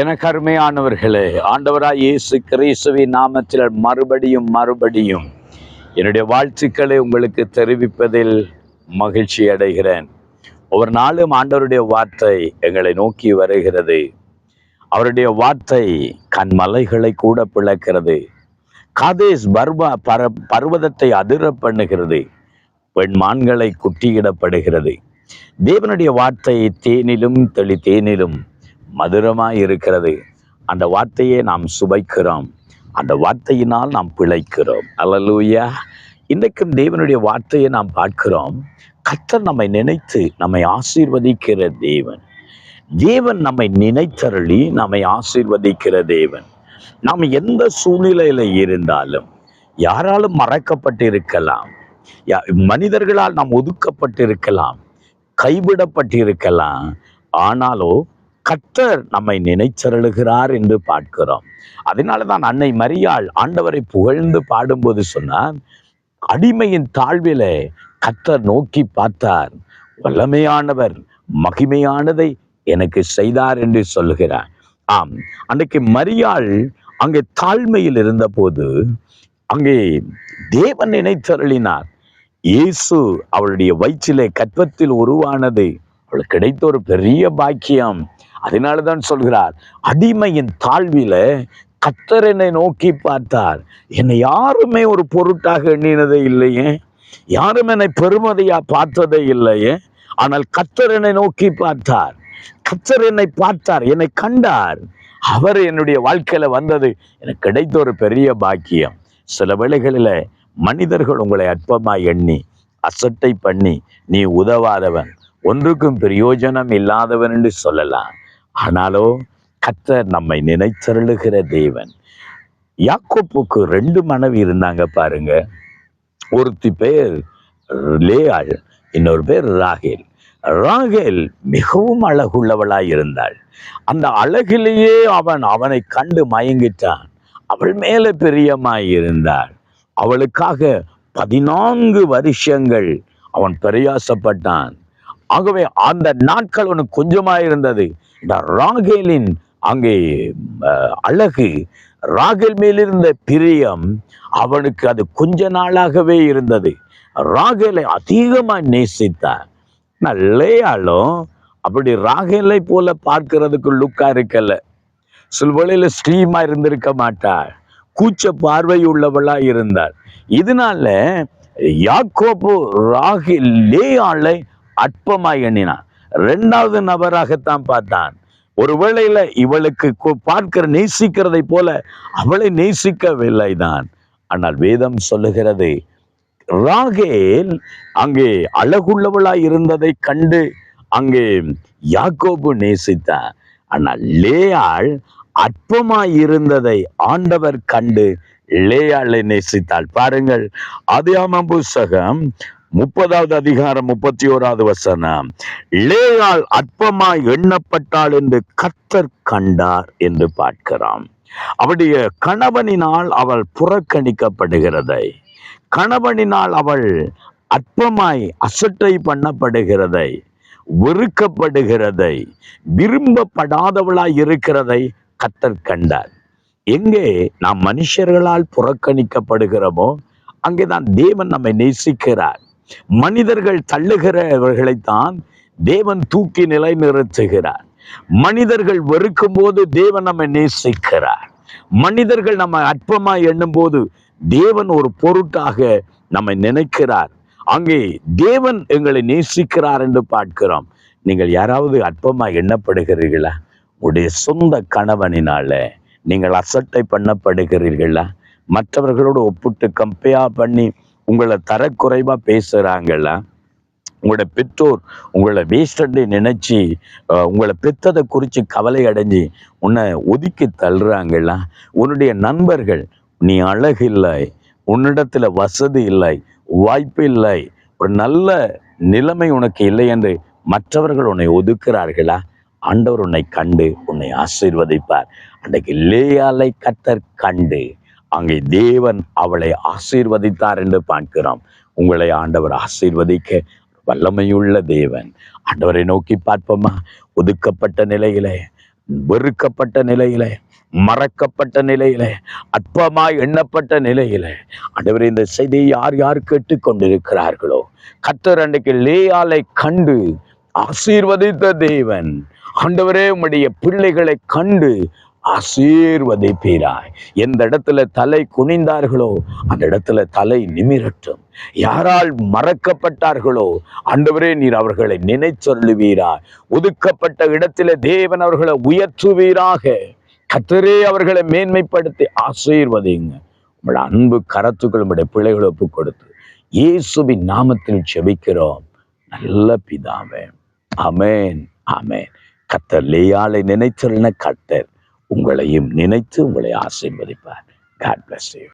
எனக்கு அருமையானவர்களே ஆண்டவராய் இயேசு கிறிஸ்துவின் நாமத்தில் மறுபடியும் மறுபடியும் என்னுடைய வாழ்த்துக்களை உங்களுக்கு தெரிவிப்பதில் மகிழ்ச்சி அடைகிறேன். ஒவ்வொரு நாளும் ஆண்டவருடைய வார்த்தை எங்களை நோக்கி வருகிறது. அவருடைய வார்த்தை கண்மலைகளை கூட பிளக்கிறது. காதேஸ் பர்வ பர பர்வதத்தை அதிர பண்ணுகிறது. பெண்மான்களை குட்டியிடப்படுகிறது. தேவனுடைய வார்த்தை தேனிலும் தெளி தேனிலும் மதுரமாய் இருக்கிறது. அந்த வார்த்தையை நாம் சுவைக்கிறோம். அந்த வார்த்தையினால் நாம் பிழைக்கிறோம். அல்லலூயா. இன்றைக்கும் தேவனுடைய வார்த்தையை நாம் பார்க்கிறோம். கத்தர் நம்மை நினைத்து நம்மை ஆசீர்வதிக்கிற தேவன். தேவன் நம்மை நினைத்தருளி நம்மை ஆசீர்வதிக்கிற தேவன். நாம் எந்த சூழ்நிலையில இருந்தாலும் யாராலும் மறைக்கப்பட்டிருக்கலாம் யா- மனிதர்களால் நாம் ஒதுக்கப்பட்டிருக்கலாம் கைவிடப்பட்டிருக்கலாம். ஆனாலோ கத்தர் நம்மை நினைச்சருளுகிறார் என்று பார்க்கிறோம். அதனால தான் அன்னை மரியாள் ஆண்டவரை புகழ்ந்து பாடும்போது சொன்னார் அடிமையின் தாழ்விலே கத்தர் நோக்கி பார்த்தார். வல்லமையானவர் மகிமையானதை எனக்கு செய்தார் என்று சொல்லுகிறார். ஆம் அன்றைக்கு மரியாள் அங்கே தாழ்மையில் இருந்தபோது அங்கே தேவன் நினைத்தருளினார் இயேசு அவளுடைய வயிற்றிலே கற்பத்தில் உருவானது அவளுக்கு கிடைத்த ஒரு பெரிய பாக்கியம். அதனால தான் சொல்கிறார் அடிமையின் தாழ்வில கத்தர் என்னை நோக்கி பார்த்தார். என்னை யாருமே ஒரு பொருட்டாக எண்ணினதே இல்லையே. யாரும் என்னை பெருமதியா பார்த்ததே இல்லையே. ஆனால் கத்தர் என்னை நோக்கி பார்த்தார். கத்தர் என்னை பார்த்தார் என்னை கண்டார். அவர் என்னுடைய வாழ்க்கையில வந்தது எனக்கு கிடைத்த ஒரு பெரிய பாக்கியம். சில வேளைகளில் மனிதர்கள் உங்களை அற்பமாய் எண்ணி அசட்டை பண்ணி நீ உதவாதவன். ஒன்றுக்கும் பிரயோஜனம் இல்லாதவன் என்று சொல்லலாம். ஆனாலோ கத்தர் நம்மை நினைச்சருளுகிற தேவன். யாக்கோப்புக்கு ரெண்டு மனைவி இருந்தாங்க பாருங்க. ஒருத்தி பேர் லேயாள் இன்னொரு பேர் ராகேல். ராகேல் மிகவும் அழகுள்ளவளாய் இருந்தாள். அந்த அழகிலேயே அவன் அவனை கண்டு மயங்கிட்டான். அவள் மேலே பிரியமாய் இருந்தாள். அவளுக்காக பதினான்கு வருஷங்கள் அவன் பிரயாசப்பட்டான். ஆகவே அந்த நாட்கள் உனக்கு கொஞ்சமா இருந்தது. ராகேலின் அங்கே அழகு. ராகேல் மேலிருந்த பிரியம் அவனுக்கு அது கொஞ்ச நாளாகவே இருந்தது. ராகேலை அதிகமாக நேசித்தான் நல்லையாலும் அப்படி ராகேலை போல பார்க்கிறதுக்கு லுக்கா இருக்கல. சில்வழியில ஸ்ரீமா இருந்திருக்க மாட்டாள். கூச்ச பார்வை உள்ளவளா இருந்தாள். இதனால யாக்கோபு ராகி லேயாளை அற்பமாய் எண்ணினான். ரெண்டாவது நபராகத்தான் பார்த்தான். ஒருவேளையில இவளுக்கு பார்க்கிற நேசிக்கிறதை போல அவளை நேசிக்கவில்லை தான் ஆனால் வேதம் சொல்லுகிறது ராகேல் அங்கே அழகுள்ளவளாய் இருந்ததை கண்டு அங்கே யாக்கோபு நேசித்தான். ஆனால் லேயாள் அற்பமாய் இருந்ததை ஆண்டவர் கண்டு லேயாளை நேசித்தாள். பாருங்கள் அதியாம புஸ்தகம் முப்பதாவது அதிகாரம் முப்பத்தி ஓராவது வசனம். லேயாள் அற்பமாய் எண்ணப்பட்டாள் என்று கத்தர் கண்டார் என்று பார்க்கிறான் அவளுடைய கணவனினால் அவள் புறக்கணிக்கப்படுகிறதை கணவனினால் அவள் அற்பமாய் அசட்டை பண்ணப்படுகிறதை வெறுக்கப்படுகிறதை விரும்பப்படாதவளாய் இருக்கிறதை கத்தர் கண்டார். எங்கே நாம் மனுஷர்களால் புறக்கணிக்கப்படுகிறோமோ அங்கேதான் தேவன் நம்மை நேசிக்கிறார். மனிதர்கள் தள்ளுகிறவர்களைத்தான் தேவன் தூக்கி நிலை நிறுத்துகிறார் மனிதர்கள் வெறுக்கும் போது தேவன் நம்மை நேசிக்கிறார். மனிதர்கள் நம்ம அற்பமா எண்ணும் போது தேவன் ஒரு பொருட்டாக நம்மை நினைக்கிறார். அங்கே தேவன் எங்களை நேசிக்கிறார் என்று பார்க்கிறோம். நீங்கள் யாராவது அற்பமா எண்ணப்படுகிறீர்களா? உடைய சொந்த கணவனினால நீங்கள் அசட்டை பண்ணப்படுகிறீர்களா? மற்றவர்களோடு ஒப்பிட்டு கம்பேர் பண்ணி உங்களை தரக்குறைவாக பேசுகிறாங்கள உங்களோட பெற்றோர் உங்களை வேஸ்டண்டை நினச்சி உங்களை பெத்ததை குறித்து கவலை அடைஞ்சு உன்னை ஒதுக்கி தள்ளுறாங்களா உன்னுடைய நண்பர்கள் நீ அழகில்லை உன்னிடத்தில் வசதி இல்லை வாய்ப்பு இல்லை ஒரு நல்ல நிலைமை உனக்கு இல்லை என்று மற்றவர்கள் உன்னை ஒதுக்குறார்களா? ஆண்டவர் உன்னை கண்டு உன்னை ஆசீர்வதிப்பார். அன்றைக்கு லேயாலை கத்தர் கண்டு அங்கே தேவன் அவளை ஆசீர்வதித்தார் என்று பார்க்கிறோம். உங்களை ஆண்டவர் ஆசீர்வதிக்க வல்லமையுள்ள தேவன். ஆண்டவரை நோக்கி பார்ப்போமா? ஒதுக்கப்பட்ட நிலையிலே வெறுக்கப்பட்ட நிலையில மறக்கப்பட்ட நிலையில அற்பமாய் எண்ணப்பட்ட நிலையில ஆண்டவர் இந்த செய்தியை யார் யார் கேட்டுக் கொண்டிருக்கிறார்களோ கத்தர் அன்றைக்கு லேயாலை கண்டு ஆசீர்வதித்த தேவன். ஆண்டவரே உம்முடைய பிள்ளைகளை கண்டு ஆசீர்வதிப்பீராய். எந்த இடத்துல தலை குனிந்தார்களோ அந்த இடத்துல தலை நிமிரட்டும். யாரால் மறக்கப்பட்டார்களோ அண்டவரே நீர் அவர்களை நினைச்சொல்லுவீராய். ஒதுக்கப்பட்ட இடத்துல தேவன் அவர்களை உயர்த்துவீராக. கத்தரே அவர்களை மேன்மைப்படுத்தி ஆசீர்வதிங்க. உங்களோட அன்பு கரத்துக்கள் உங்களுடைய பிள்ளைகளை ஒப்பு கொடுத்து இயேசுவின் நாமத்தில் செபிக்கிறோம் நல்ல பிதாவே. அமேன் அமேன் கத்தர் லேயாலை நினைச்சொல்ன கத்தர் உங்களையும் நினைத்து உங்களை ஆசீர்வதிப்பார். God bless you